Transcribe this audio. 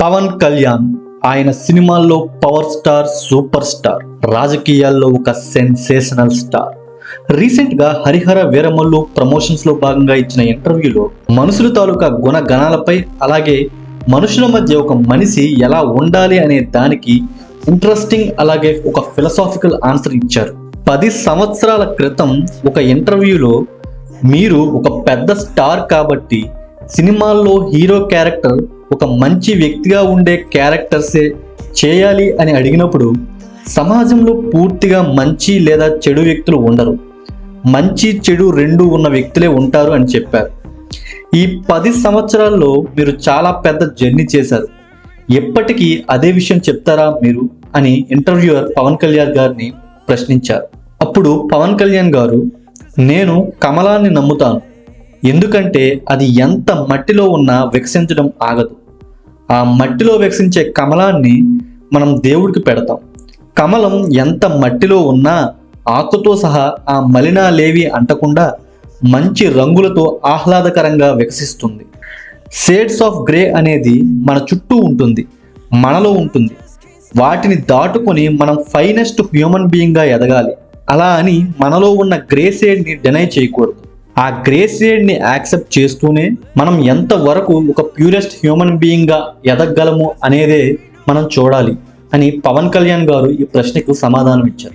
పవన్ కళ్యాణ్ ఆయన సినిమాల్లో power star super star రాజకీయాల్లో ఒక సెన్సేషనల్ స్టార్. రీసెంట్గా హరిహర వీరమల్లు ప్రమోషన్స్లో భాగంగా ఇచ్చిన ఇంటర్వ్యూలో మనుషుల తాలూకా గుణగణాలపై అలాగే మనుషుల మధ్య ఒక మనిషి ఎలా ఉండాలి అనే దానికి ఇంట్రెస్టింగ్ అలాగే ఒక ఫిలసాఫికల్ ఆన్సర్ ఇచ్చారు. పది సంవత్సరాల క్రితం ఒక ఇంటర్వ్యూలో మీరు ఒక పెద్ద స్టార్ కాబట్టి సినిమాల్లో హీరో క్యారెక్టర్ ఒక మంచి వ్యక్తిగా ఉండే క్యారెక్టర్సే చేయాలి అని అడిగినప్పుడు సమాజంలో పూర్తిగా మంచి లేదా చెడు వ్యక్తులు ఉండరు. మంచి చెడు రెండు ఉన్న వ్యక్తులే ఉంటారు అని చెప్పారు. ఈ పది సంవత్సరాల్లో మీరు చాలా పెద్ద జర్నీ చేశారు. ఎప్పటికీ అదే విషయం చెప్తారా మీరు? అని ఇంటర్వ్యూయర్ పవన్ కళ్యాణ్ గారిని ప్రశ్నించారు. అప్పుడు పవన్ కళ్యాణ్ గారు నేను కమలాన్ని నమ్ముతాను. ఎందుకంటే అది ఎంత మట్టిలో ఉన్నా వికసించడం ఆగదు. ఆ మట్టిలో వికసించే కమలాన్ని మనం దేవుడికి పెడతాం. కమలం ఎంత మట్టిలో ఉన్నా ఆకుతో సహా ఆ మలినాలేవి అంటకుండా మంచి రంగులతో ఆహ్లాదకరంగా వికసిస్తుంది. షేడ్స్ ఆఫ్ గ్రే అనేది మన చుట్టూ ఉంటుంది మనలో ఉంటుంది. వాటిని దాటుకొని మనం ఫైనెస్ట్ హ్యూమన్ బీయింగ్గా ఎదగాలి. అలా అని మనలో ఉన్న గ్రే షేడ్ని డినై చేయకూడదు. ఆ గ్రేస్ షేడ్ని యాక్సెప్ట్ చేస్తూనే మనం ఎంతవరకు ఒక ప్యూరెస్ట్ హ్యూమన్ బీయింగ్గా ఎదగగలము అనేదే మనం చూడాలి అని పవన్ కళ్యాణ్ గారు ఈ ప్రశ్నకు సమాధానం ఇచ్చారు